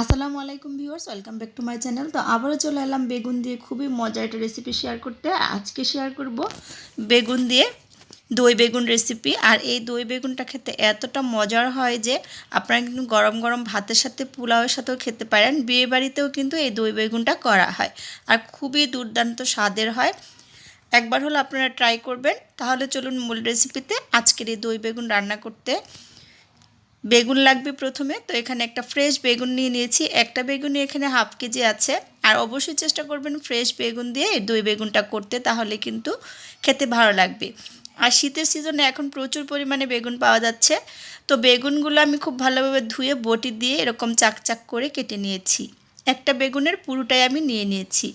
আসসালামু আলাইকুম viewers, welcome back to my channel. তো আবারও চলে এলাম বেগুন দিয়ে খুবই মজার একটা রেসিপি শেয়ার করতে। আজকে শেয়ার করব বেগুন দিয়ে দই বেগুন রেসিপি আর এই দই বেগুনটা খেতে এতটা মজার হয় যে আপনারা কিন্তু গরম গরম ভাতের সাথে, পোলাওয়ের সাথেও খেতে পারেন। বিয়ে বাড়িতেও কিন্তু এই দই বেগুনটা করা হয়। আর খুবই দুর্দান্ত স্বাদের হয়। একবার হলো আপনারা ট্রাই করবেন। তাহলে চলুন মূল রেসিপিতে আজকের এই দই বেগুন রান্না করতে। বেগুন লাগবে প্রথমে, তো এখানে একটা ফ্রেশ বেগুন নিয়ে নিয়েছি। একটা বেগুনই এখানে হাফ কেজি আছে। আর অবশ্যই চেষ্টা করবেন ফ্রেশ বেগুন দিয়ে দই বেগুনটা করতে, তাহলে কিন্তু খেতে ভালো লাগবে। আর শীতের সিজনে এখন প্রচুর পরিমাণে বেগুন পাওয়া যাচ্ছে। তো বেগুনগুলো আমি খুব ভালোভাবে ধুয়ে বটি দিয়ে এরকম চাকচাক করে কেটে নিয়েছি। একটা বেগুনের পুরোটাই আমি নিয়ে নিয়েছি।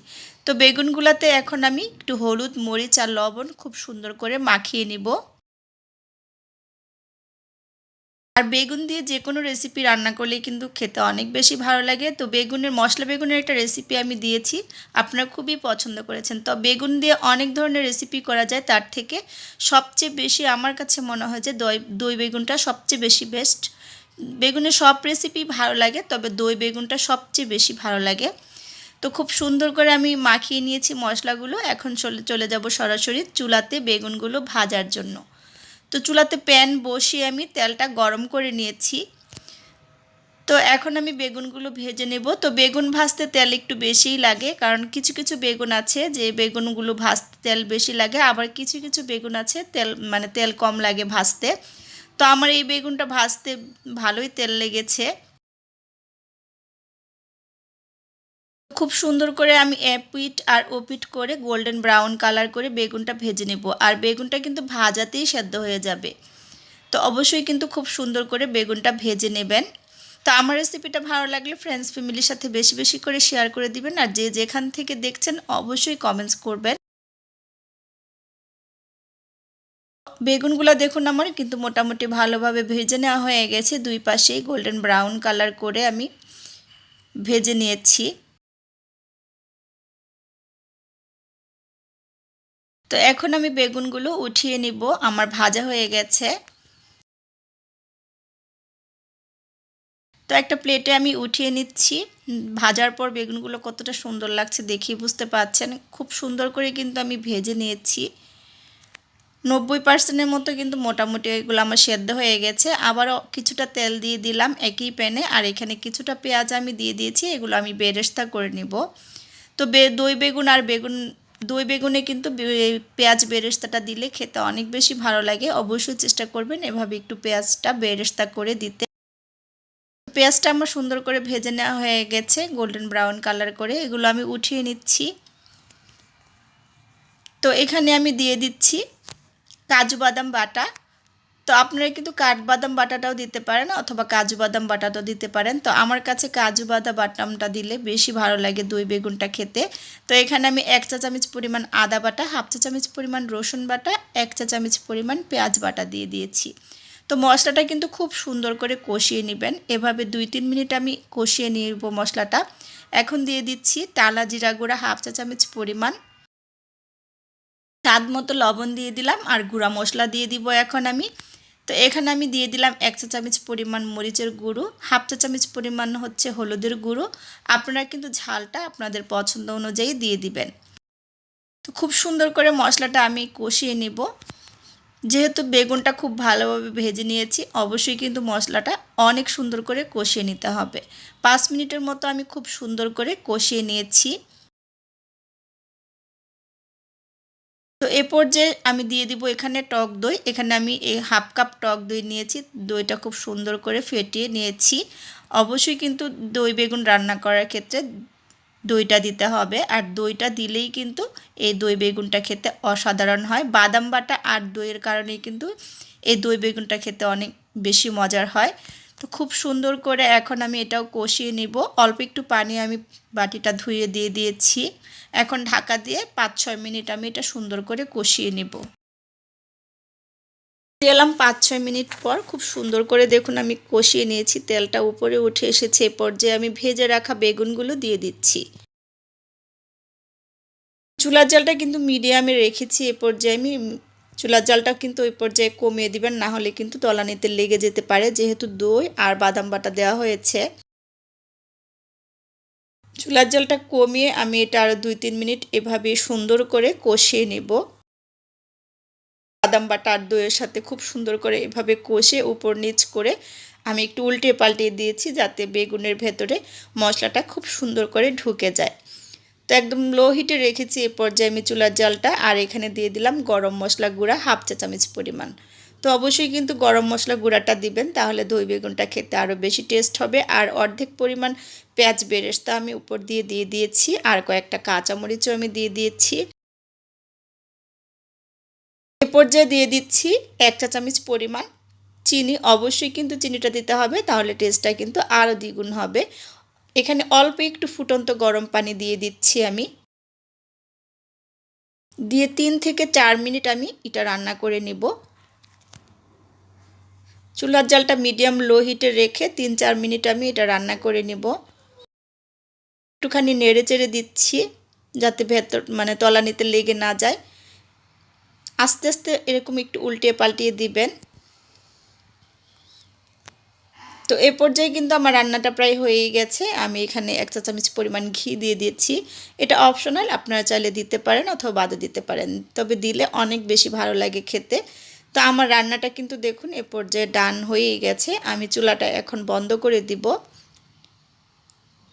তো বেগুনগুলোতে এখন আমি একটু হলুদ, মরিচ আর লবণ খুব সুন্দর করে মাখিয়ে নিব। আর বেগুন দিয়ে যে কোনো রেসিপি রান্না করলে কিন্তু খেতে অনেক বেশি ভালো লাগে। তো বেগুনের, মশলা বেগুনের একটা রেসিপি আমি দিয়েছি, আপনারা খুবই পছন্দ করেছেন। তো বেগুন দিয়ে অনেক ধরনের রেসিপি করা যায়, তার থেকে সবচেয়ে বেশি আমার কাছে মনে হয় যে দই দই বেগুনটা সবচেয়ে বেশি বেস্ট বেগুনের সব রেসিপি ভালো লাগে, তবে দই বেগুনটা সবচেয়ে বেশি ভালো লাগে। তো খুব সুন্দর করে আমি মাখিয়ে নিয়েছি মশলাগুলো, এখন চলে যাব সরাসরি চুলাতে বেগুনগুলো ভাজার জন্য। তো চুলাতে প্যান বসিয়ে আমি তেলটা গরম করে নিয়েছি। তো এখন আমি বেগুনগুলো ভেজে নেব। তো বেগুন ভাজতে তেল একটু বেশিই লাগে, কারণ কিছু কিছু বেগুন আছে যে বেগুনগুলো ভাজতে তেল বেশি লাগে, আবার কিছু কিছু বেগুন আছে তেল মানে তেল কম লাগে ভাজতে। তো আমার এই বেগুনটা ভাজতে ভালোই তেল লেগেছে। খুব সুন্দর করে আমি এপিট আর ওপিট করে গোল্ডেন ব্রাউন কালার করে বেগুনটা ভেজে নেব। আর বেগুনটা কিন্তু ভাজাতেই সেদ্ধ হয়ে যাবে। তো অবশ্যই কিন্তু খুব সুন্দর করে বেগুনটা ভেজে নেবেন। তো আমার রেসিপিটা ভালো লাগলে ফ্রেন্ডস ফ্যামিলির সাথে বেশি বেশি করে শেয়ার করে দিবেন। আর যে যেখান থেকে দেখছেন, অবশ্যই কমেন্টস করবেন। বেগুনগুলো দেখুন আমার কিন্তু মোটামুটি ভালোভাবে ভেজে নেওয়া হয়ে গেছে। দুই পাশেই গোল্ডেন ব্রাউন কালার করে আমি ভেজে নিয়েছি। তো এখন আমি বেগুনগুলো উঠিয়ে নিব, আমার ভাজা হয়ে গেছে। তো একটা প্লেটে আমি উঠিয়ে নিচ্ছি। ভাজার পর বেগুনগুলো কতটা সুন্দর লাগছে দেখি বুঝতে পারছেন। খুব সুন্দর করে কিন্তু আমি ভেজে নিয়েছি। নব্বই পার্সেন্টের মতো কিন্তু মোটামুটি এগুলো আমার সেদ্ধ হয়ে গেছে। আবারও কিছুটা তেল দিয়ে দিলাম একই প্যানে, আর এখানে কিছুটা পেঁয়াজ আমি দিয়ে দিয়েছি, এগুলো আমি বেরেস্তা করে নিব। তো বে দই বেগুন আর বেগুন দই বেগুনে কিন্তু পেঁয়াজ বেরেস্তাটা দিলে খেতে অনেক বেশি ভালো লাগে। অবশ্যই চেষ্টা করবেন এভাবে একটু পেঁয়াজটা বেরেস্তা করে দিতে। পেঁয়াজটা আমার সুন্দর করে ভেজে নেওয়া হয়ে গেছে গোল্ডেন ব্রাউন কালার করে। এগুলো আমি উঠিয়ে নিচ্ছি। তো এখানে আমি দিয়ে দিচ্ছি কাজু বাদাম বাটা। তো আপনারা কিন্তু কাঠবাদাম বাটাটাও দিতে পারেন অথবা কাজু বাদাম বাটাটাও দিতে পারেন। তো আমার কাছে কাজু বাদাম বাটামটা দিলে বেশি ভালো লাগে দই বেগুনটা খেতে। তো এখানে আমি এক চা চামচ পরিমাণ আদা বাটা, হাফ চা চামচ পরিমাণ রসুন বাটা, এক চা চামচ পরিমাণ পেঁয়াজ বাটা দিয়ে দিয়েছি। তো মশলাটা কিন্তু খুব সুন্দর করে কষিয়ে নেবেন। এভাবে দুই তিন মিনিট আমি কষিয়ে নিব মশলাটা। এখন দিয়ে দিচ্ছি টালা জিরা গুঁড়া, হাফ চা চামচ পরিমাণ। স্বাদ মতো লবণ দিয়ে দিলাম আর গুঁড়া মশলা দিয়ে দিব এখন আমি। তো এখানে আমি দিয়ে দিলাম এক চা চামচ পরিমাণ মরিচের গুঁড়ো, হাফ চা চামচ পরিমাণ হচ্ছে হলুদের গুঁড়ো। আপনারা কিন্তু ঝালটা আপনাদের পছন্দ অনুযায়ী দিয়ে দিবেন। তো খুব সুন্দর করে মশলাটা আমি কষিয়ে নিব। যেহেতু বেগুনটা খুব ভালোভাবে ভেজে নিয়েছি, অবশ্যই কিন্তু মশলাটা অনেক সুন্দর করে কষিয়ে নিতে হবে। পাঁচ মিনিটের মতো আমি খুব সুন্দর করে কষিয়ে নিয়েছি। তো এ পর্যায়ে আমি দিয়ে দিব এখানে টক দই। এখানে আমি এই হাফ কাপ টক দই নিয়েছি। দইটা খুব সুন্দর করে ফেটিয়ে নিয়েছি। অবশ্যই কিন্তু দই বেগুন রান্না করার ক্ষেত্রে দইটা দিতে হবে। আর দইটা দিলেই কিন্তু এই দই বেগুনটা খেতে অসাধারণ হয়। বাদাম বাটা আর দইয়ের কারণেই কিন্তু এই দই বেগুনটা খেতে অনেক বেশি মজার হয়। তো খুব সুন্দর করে এখন আমি এটাও কষিয়ে নিব। অল্প একটু পানি আমি বাটিটা ধুয়ে দিয়ে দিয়েছি। এখন ঢাকা দিয়ে পাঁচ ছয় মিনিট আমি এটা সুন্দর করে কষিয়ে নেব। এলাম পাঁচ ছয় মিনিট পর খুব সুন্দর করে দেখুন আমি কষিয়ে নিয়েছি, তেলটা উপরে উঠে এসেছে। এ পর্যায়ে আমি ভেজে রাখা বেগুনগুলো দিয়ে দিচ্ছি। চুলার জালটা কিন্তু মিডিয়ামে রেখেছি। এ পর্যায়ে আমি চুলার জালটা কিন্তু ওই পর্যায়ে কমিয়ে দিবেন, না হলে কিন্তু তলানিতে লেগে যেতে পারে, যেহেতু দই আর বাদাম বাটা দেওয়া হয়েছে। চুলার জলটা কমিয়ে আমি এটা আরও দুই তিন মিনিট এভাবে সুন্দর করে কষিয়ে নেব। বাদাম বাটা আর দইয়ের সাথে খুব সুন্দর করে এভাবে কষে উপর নিচ করে আমি একটু উল্টে পাল্টে দিয়েছি যাতে বেগুনের ভেতরে মশলাটা খুব সুন্দর করে ঢুকে যায়। তো একদম লো হিটে রেখেছি এ পর্যায়ে আমি চুলার জালটা আর এখানে দিয়ে দিলাম গরম মশলা গুঁড়া হাফ চা চামচ পরিমাণ। তো অবশ্যই কিন্তু গরম মশলা গুঁড়াটা দিবেন, তাহলে দই বেগুনটা খেতে আরও বেশি টেস্ট হবে আর অর্ধেক পরিমাণ পেঁয়াজ বেরেস্তা আমি উপর দিয়ে দিয়ে দিয়েছি আর কয়েকটা কাঁচামরিচও আমি দিয়ে দিয়েছি। এ পর্যায়ে দিয়ে দিচ্ছি এক চা চামচ পরিমাণ। চিনি, অবশ্যই কিন্তু চিনিটা দিতে হবে, তাহলে টেস্টটা কিন্তু আরও দ্বিগুণ হবে। এখানে অল্প একটু ফুটন্ত গরম পানি দিয়ে দিচ্ছি আমি। দিয়ে তিন থেকে চার মিনিট আমি এটা রান্না করে নিব। চুলার জালটা মিডিয়াম লো হিটে রেখে তিন চার মিনিট আমি এটা রান্না করে নিব। একটুখানি নেড়ে চেড়ে দিচ্ছি যাতে ভেতর মানে তলানিতে লেগে না যায়। আস্তে আস্তে এরকম একটু উল্টিয়ে পাল্টিয়ে দিবেন। তো এ পর্যায়ে কিন্তু আমার রান্নাটা প্রায় হয়েই গেছে। আমি এখানে এক চা চামচ পরিমাণ ঘি দিয়ে দিয়েছি। এটা অপশনাল আপনারা চাইলে দিতে পারেন অথবা বাদও দিতে পারেন। তবে দিলে অনেক বেশি ভালো লাগে খেতে। তো আমার রান্নাটা কিন্তু দেখুন, এ পর্যায়ে ডান হয়েই গেছে। আমি চুলাটা এখন বন্ধ করে দিব।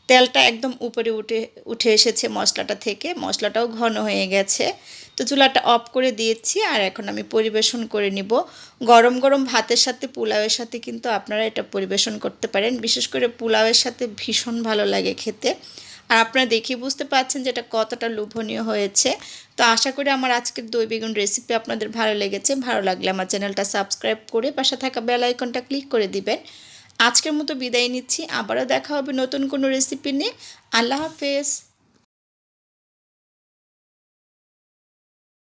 তেলটা একদম উপরে উঠে উঠে এসেছে মশলাটা থেকে। মশলাটাও ঘন হয়ে গেছে। তো চুলাটা অফ করে দিয়েছি আর এখন আমি পরিবেশন করে নিব। গরম গরম ভাতের সাথে পোলাওয়ের সাথে কিন্তু আপনারা এটা পরিবেশন করতে পারেন। বিশেষ করে পোলাওয়ের সাথে ভীষণ ভালো লাগে খেতে। আর আপনারা দেখে বুঝতে পারছেন যে এটা কতটা লোভনীয় হয়েছে। তো আশা করি আমার আজকের দই বেগুন রেসিপি আপনাদের ভালো লেগেছে। ভালো লাগলে আমার চ্যানেলটা সাবস্ক্রাইব করে পাশে থাকা বেল আইকনটা ক্লিক করে দিবেন। আজকের মতো বিদায় নিচ্ছি। আবারও দেখা হবে নতুন কোনো রেসিপি নিয়ে। আল্লাহ হাফেজ।